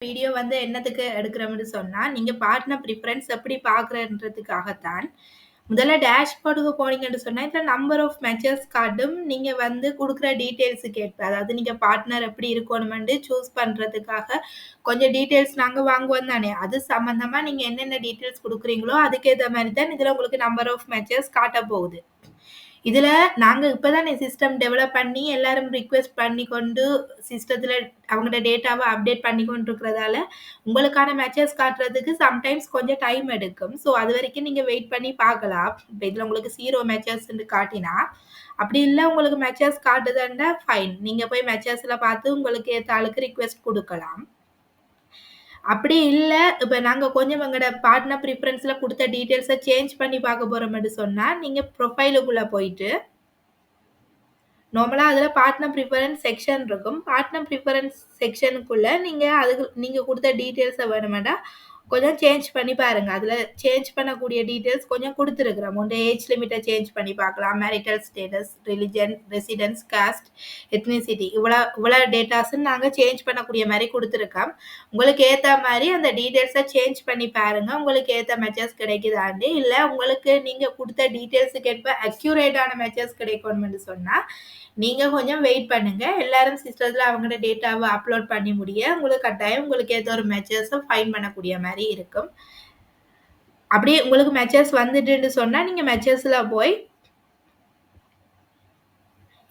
Video வந்து என்னத்துக்கு எடுக்கிறோம்னு சொன்னால் நீங்க பார்ட்னர் ப்ரிஃபரன்ஸ் எப்படி பார்க்குறன்றதுக்காகத்தான். முதல்ல டேஷ்போர்டுக்கு போனீங்கன்னு சொன்னா, இதுல நம்பர் ஆஃப் மேட்சஸ் காட்டும். நீங்க வந்து குடுக்குற டீட்டெயில்ஸுக்கு ஏற்ப, அதாவது நீங்க பார்ட்னர் எப்படி இருக்கணுமென்று சூஸ் பண்றதுக்காக கொஞ்சம் டீட்டெயில்ஸ் நாங்க வாங்குவோம் தானே! அது சம்மந்தமா நீங்க என்னென்ன டீட்டெயில்ஸ் குடுக்குறீங்களோ, அதுக்கேற்ற மாதிரி தான் இதுல உங்களுக்கு நம்பர் ஆஃப் மேட்சஸ் காட்ட போகுது. இதுல நாங்க இப்ப தானே சிஸ்டம் டெவலப் பண்ணி எல்லாரும் ரிக்வெஸ்ட் பண்ணி கொண்டு சிஸ்டத்துல அவங்களோட டேட்டாவை அப்டேட் பண்ணிக்கொண்டு இருக்கிறதால, உங்களுக்கான மேட்சஸ் காட்டுறதுக்கு சம்டைம்ஸ் கொஞ்சம் டைம் எடுக்கும். ஸோ அது வரைக்கும் நீங்க வெயிட் பண்ணி பார்க்கலாம். இப்போ இதுல உங்களுக்கு ஜீரோ மேட்சஸ்ன்னு காட்டினா, அப்படி இல்லை உங்களுக்கு மேட்சஸ் காட்டுதுன்னா ஃபைன். நீங்க போய் மேட்சஸ்ல பார்த்து உங்களுக்கு ஏற்ற ஆளுக்கு ரிக்வெஸ்ட் கொடுக்கலாம் அப்படி இல்ல, இப்ப நாங்க கொஞ்சம் எங்களோட பார்ட்னர் பிரிஃபரன்ஸ்ல குடுத்த டீட்டெயில்ஸ சேஞ்ச் பண்ணி பார்க்க போறோம்ன்னு சொன்னா, நீங்க ப்ரொஃபைலுக்குள்ள போயிட்டு நார்மலா அதுல பார்ட்னர் பிரிஃபரன்ஸ் செக்ஷன் இருக்கும். பார்ட்னர் பிரிஃபரன்ஸ் செக்ஷனுக்குள்ள நீங்க அதுக்கு நீங்க குடுத்த டீட்டெயில்ஸ வேணுமெண்டா, கொஞ்சம் சேஞ்ச் பண்ணி பாருங்க. அதுல சேஞ்ச் பண்ணக்கூடிய டீட்டெயில்ஸ் கொஞ்சம் கொடுத்துருக்குறோம் உங்க ஏஜ் லிமிட்டை சேஞ்ச் பண்ணி பார்க்கலாம். Marital status, religion, residence, caste, ethnicity இவ்வளோ இவ்வளோ டேட்டாஸ்ன்னு நாங்கள் சேஞ்ச் பண்ணக்கூடிய மாதிரி கொடுத்துருக்கோம் உங்களுக்கு ஏற்ற மாதிரி அந்த டீட்டெயில்ஸை சேஞ்ச் பண்ணி பாருங்க. உங்களுக்கு ஏற்ற மேட்சஸ் கிடைக்குதாண்டி இல்லை உங்களுக்கு நீங்கள் கொடுத்த டீட்டெயில்ஸுக்கு ஏற்ப அக்யூரேட்டான மேட்சஸ் கிடைக்கணும்னு சொன்னால் நீங்கள் கொஞ்சம் வெயிட் பண்ணுங்கள் எல்லாரும் சிஸ்டத்தில் அவங்களோட டேட்டாவை அப்லோட் பண்ணி முடிய, உங்களுக்கு கட்டாயம் உங்களுக்கு ஏற்ற ஒரு மேட்சஸ ஃபைன் பண்ணக்கூடிய மாதிரி மாதிரி இருக்கும். அப்படியே உங்களுக்கு மெச்சர்ஸ் வந்துட்டுன்னு சொன்னால் நீங்கள் மெச்சர்ஸில் போய்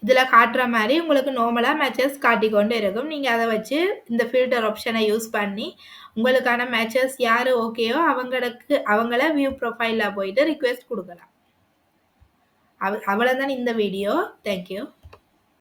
இதில் காட்டுற மாதிரி உங்களுக்கு நார்மலாக மேட்சஸ் காட்டிக்கொண்டு இருக்கும். நீங்கள் அதை வச்சு இந்த ஃபில்டர் ஆப்ஷனை யூஸ் பண்ணி, உங்களுக்கான மேட்சஸ் யார் ஓகேயோ அவங்களுக்கு அவங்கள வியூ ப்ரொஃபைலில் போயிட்டு ரிக்வெஸ்ட் கொடுக்கலாம் அவ் அவ்வளோதான் இந்த வீடியோ. Thank you.